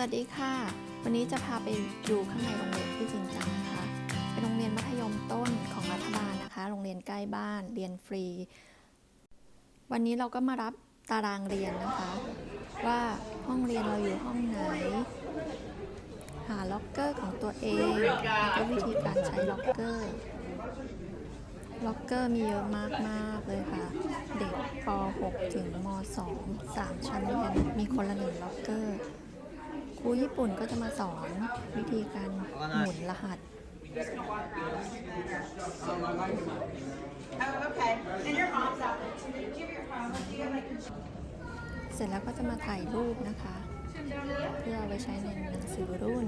วัสดีค่ะ วันนี้จะพาไปดูข้างในโรงเรียนที่จริงจังนะคะ เป็นโรงเรียนมัธยมต้นของรัฐบาลนะคะ โรงเรียนใกล้บ้าน เรียนฟรี วันนี้เราก็มารับตารางเรียนนะคะ ว่าห้องเรียนเราอยู่ห้องไหน หาล็อกเกอร์ของตัวเองแล้วก็วิธีการใช้ล็อกเกอร์ ล็อกเกอร์มีเยอะมากๆเลยค่ะ เด็กป .6 ถึงม .2 3 ชั้นเรียนมีคนละหนึ่งล็อกเกอร์ ครูญี่ปุ่นก็จะมาสอนวิธีการหมุนรหัส Oh, okay. And your mom's out there too. Give your mom. Do you have like เสร็จแล้วก็จะมาถ่ายรูปนะคะ เพื่อเอาไว้ใช้ในหนังสือรุ่น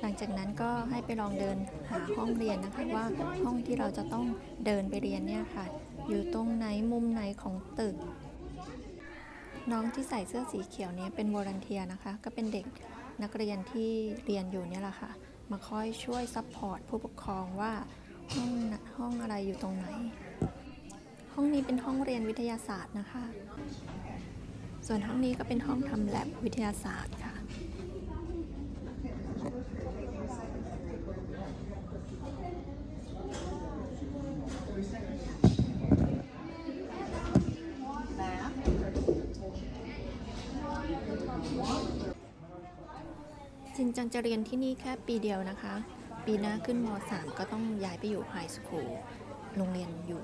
หลังจากนั้นก็ให้ไปลองเดินหาห้องเรียนนะคะว่าห้องที่เราจะต้องเดินไปเรียนเนี่ยค่ะ อยู่ตรงไหนมุมไหนของตึก น้องที่ใส่เสื้อสีเขียวนี้เป็นวอร์เนเทียนะคะ ก็เป็นเด็กนักเรียนที่เรียนอยู่เนี่ยแหละค่ะ มาคอยช่วยซัพพอร์ตผู้ปกครองว่าห้องห้องอะไรอยู่ตรงไหน ห้องนี้เป็นห้องเรียนวิทยาศาสตร์นะคะ ส่วนห้องนี้ก็เป็นห้องทำแลบวิทยาศาสตร์ค่ะ จังจะเรียนที่นี่แค่ปีเดียวนะคะ ปีหน้าขึ้นม .3 ก็ต้องย้ายไปอยู่ไฮสคูลโรงเรียนอยู่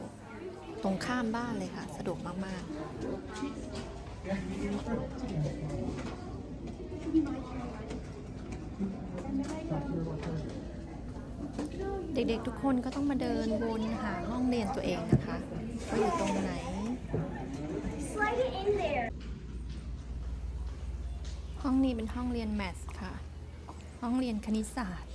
ตรงข้ามบ้านเลยค่ะ สะดวกมาก ๆ เด็กๆทุกคนก็ต้องมาเดินวนหาห้องเรียนตัวเองนะคะว่าอยู่ตรงไหน ห้องนี้เป็นห้องเรียนแมทส์ค่ะ ห้องเรียนคณิตศาสตร์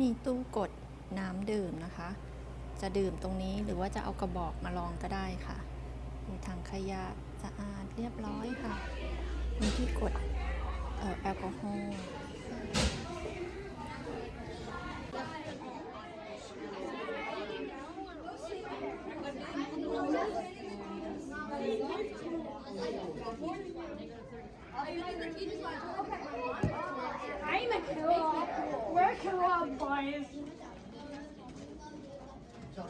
มีตู้กด น้ำดื่มนะคะ จะดื่มตรงนี้หรือว่าจะเอากระบอกมาลองก็ได้ค่ะ มีถังขยะสะอาดเรียบร้อยค่ะ มีที่กดเอ่อแอลกอฮอล์ I'm a co-op. We're co-op boys. ตร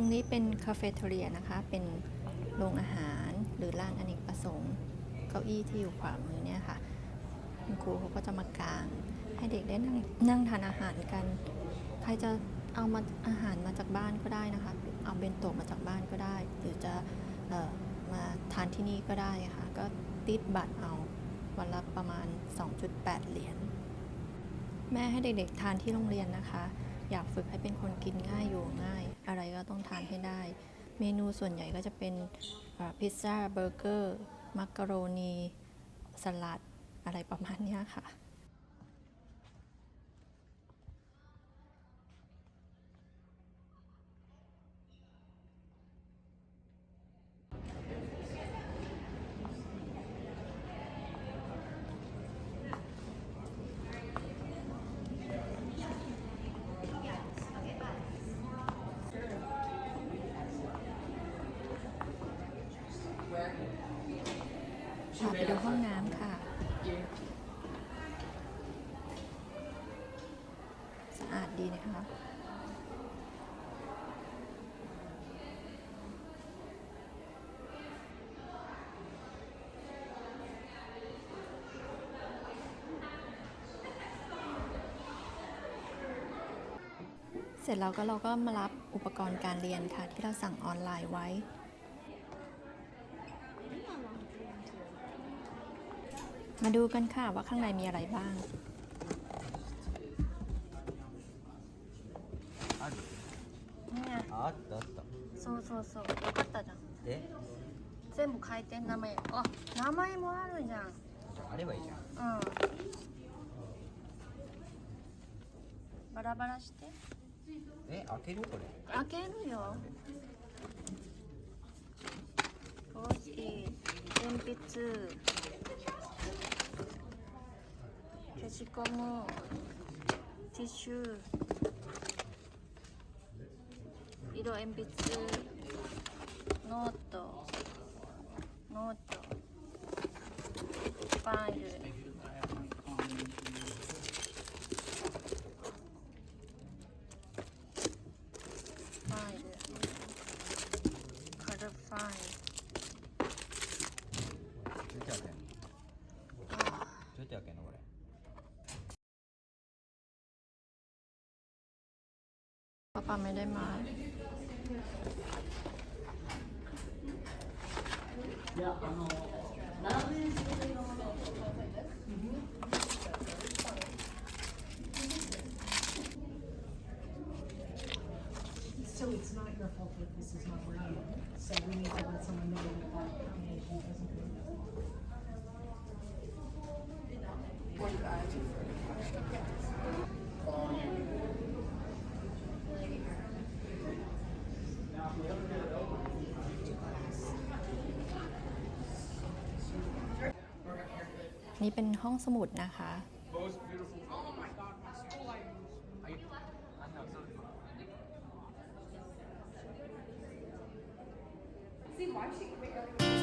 งนี้เป็นคาเฟ่เทเรียนะคะ เป็นโรงอาหารหรือร้านอเนกประสงค์ เก้าอี้ที่อยู่ขวามือเนี่ยค่ะ คุณครูเขาก็จะมากาง ให้เด็กได้นั่งนั่งทานอาหารกัน ใครจะเอามาอาหารมาจากบ้านก็ได้นะคะ เอาเบนโตะมาจากบ้านก็ได้ หรือจะออมาทานที่นี่ก็ได้ค่ะ ก็ติดบัตรเอาวันละประมาณ 2.8 เหรียญ แม่ให้เด็กๆทานที่โรงเรียนนะคะ อยากฝึกให้เป็นคนกินง่ายอยู่ง่าย อะไรก็ต้องทานให้ได้ เมนูส่วนใหญ่ก็จะเป็นพิซซ่าเบอร์เกอร์ มักกะโรนี สลัด อะไรประมาณนี้ค่ะ พาไปดูห้องน้ำค่ะ สะ อาดดีนะคะเสร็จแล้วก็เราก็มารับอุปกรณ์การเรียนค่ะ ที่เราสั่งออนไลน์ไว้ มาดูกันค่ะว่าข้างในมีอะไรบ้าง そうそうそうよかったじゃん。え？全部書いて名前。あ名前もあるじゃん。じゃああればいいじゃん。うん。バラバラして。え開ける？これ。開けるよ。ポスキ鉛筆。消しゴム。ティッシュ。色鉛筆ノート。ノート。ファイル。ファイル。カルファイどうやって開けんのルあどうやって開けんのこれ So it's not your fault that this is not working. So we need to let someone know that that information doesn't work. นี่เป็นห้องสมุดนะคะ See why she